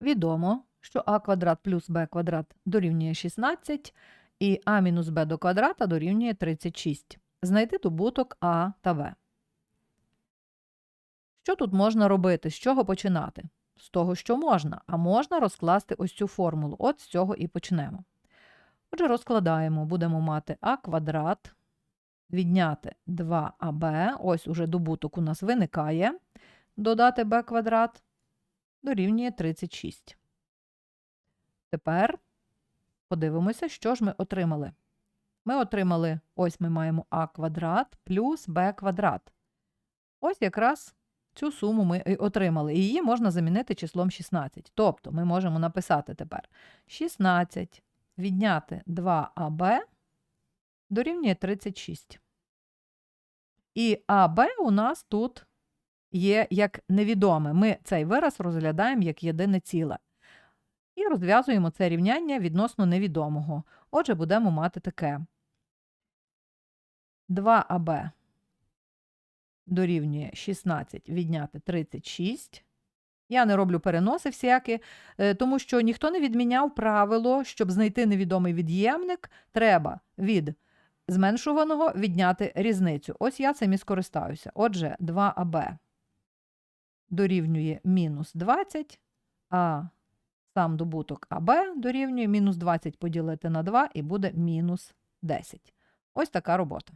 Відомо, що а квадрат плюс b квадрат дорівнює 16, і а мінус b до квадрата дорівнює 36. Знайти добуток а та в. Що тут можна робити? З чого починати? З того, що можна, а можна розкласти ось цю формулу. От з цього і почнемо. Отже, розкладаємо, будемо мати а квадрат, відняти 2аб, ось уже добуток у нас виникає, додати b квадрат дорівнює 36. Тепер подивимося, що ж ми отримали. Ми отримали, ось ми маємо а квадрат плюс b квадрат. Ось якраз цю суму ми і отримали. І її можна замінити числом 16. Тобто ми можемо написати тепер 16 відняти 2аб дорівнює 36. І АБ у нас тут є як невідоме. Ми цей вираз розглядаємо як єдине ціле. І розв'язуємо це рівняння відносно невідомого. Отже, будемо мати таке. 2АБ дорівнює 16 відняти 36. Я не роблю переноси всякі, е, тому що ніхто не відміняв правило, щоб знайти невідомий від'ємник, треба від зменшуваного відняти різницю. Ось я цим і скористаюся. Отже, 2АБ дорівнює мінус 20, а сам добуток АБ дорівнює мінус 20 поділити на 2 і буде мінус 10. Ось така робота.